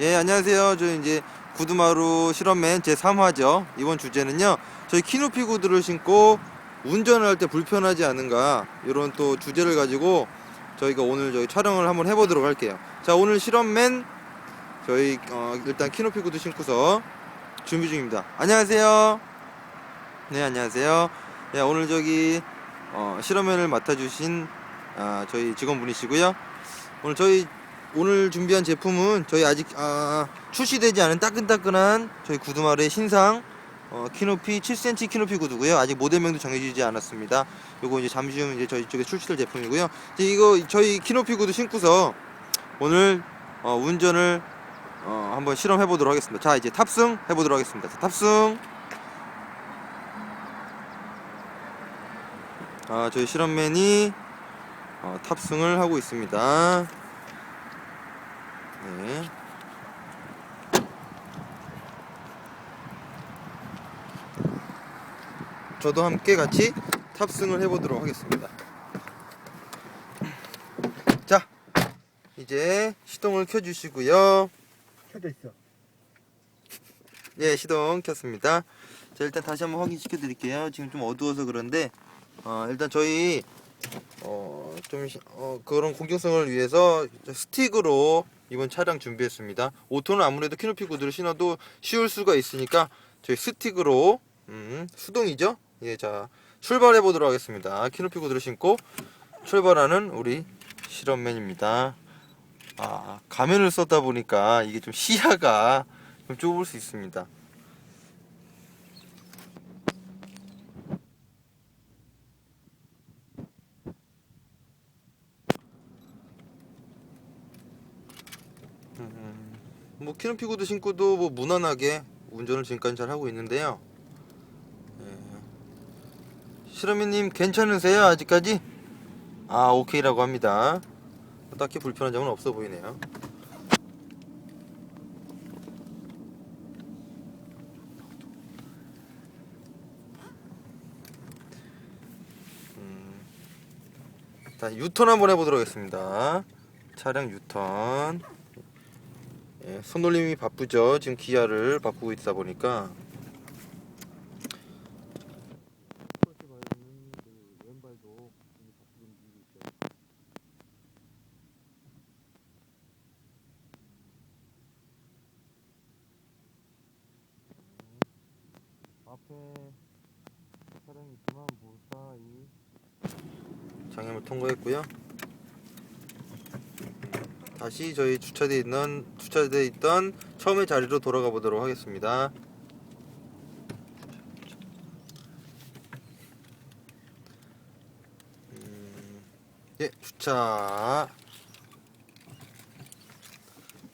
예, 안녕하세요. 저 이제 구두마루 실험맨 제 3화죠. 이번 주제는요. 저희 키높이 구두를 신고 운전을 할 때 불편하지 않은가 이런 또 주제를 가지고 저희가 오늘 저희 촬영을 한번 해보도록 할게요. 자, 오늘 실험맨 저희 어, 일단 키높이 구두 신고서 준비 중입니다. 안녕하세요. 네, 안녕하세요. 예, 오늘 저기 어, 실험맨을 맡아주신 아, 저희 직원분이시고요. 오늘 저희 오늘 준비한 제품은 저희 아직 아, 출시되지 않은 따끈따끈한 저희 구두마루의 신상 어, 키높이 7cm 키높이 구두고요. 아직 모델명도 정해지지 않았습니다. 요거 이제 잠시 후면 이제 저희 쪽에 출시될 제품이고요. 이제 이거 저희 키높이 구두 신고서 오늘 어, 운전을 어, 한번 실험해 보도록 하겠습니다. 자, 이제 탑승 해 보도록 하겠습니다. 자, 탑승. 아, 저희 실험맨이 어, 탑승을 하고 있습니다. 네. 저도 함께 같이 탑승을 해보도록 하겠습니다. 자, 이제 시동을 켜주시고요. 켜져 있어. 예, 시동 켰습니다. 자, 일단 다시 한번 확인시켜 드릴게요. 지금 좀 어두워서 그런데, 어, 일단 저희, 어, 좀, 시- 어, 그런 공격성을 위해서 스틱으로 이번 차량 준비했습니다. 오토는 아무래도 키높이 구두를 신어도 쉬울 수가 있으니까 저희 스틱으로, 음, 수동이죠? 예, 자, 출발해 보도록 하겠습니다. 키높이 구두를 신고 출발하는 우리 실험맨입니다. 아, 가면을 썼다 보니까 이게 좀 시야가 좀 좁을 수 있습니다. 음, 뭐 키높이 구두 신고도 뭐 무난하게 운전을 지금까지 잘 하고 있는데요. 예. 실험이님 괜찮으세요 아직까지? 아 오케이라고 합니다. 딱히 불편한 점은 없어 보이네요. 음, 자 유턴 한번 해보도록 하겠습니다. 차량 유턴. 예, 손놀림이 바쁘죠. 지금 기아를 바꾸고 있다 보니까. 앞에 차량이 장애물 통과했고요. 다시 저희 주차돼 있는 주차돼 있던 처음의 자리로 돌아가 보도록 하겠습니다. 음, 예, 주차.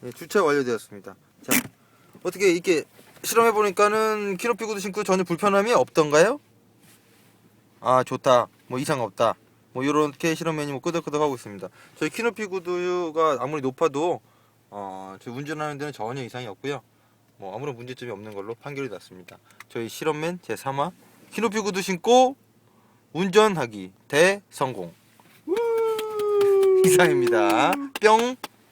예, 주차 완료되었습니다. 자, 어떻게 이렇게 실험해 보니까는 키높이 구두 신고 전혀 불편함이 없던가요? 아 좋다. 뭐 이상 없다. 뭐 이렇게 실험맨이 뭐 끄덕끄덕 하고 있습니다. 저희 키높이 구두가 아무리 높아도 어, 저희 운전하는 데는 전혀 이상이 없고요. 뭐 아무런 문제점이 없는 걸로 판결이 났습니다. 저희 실험맨 제 3화 키높이 구두 신고 운전하기 대성공. 이상입니다. 뿅.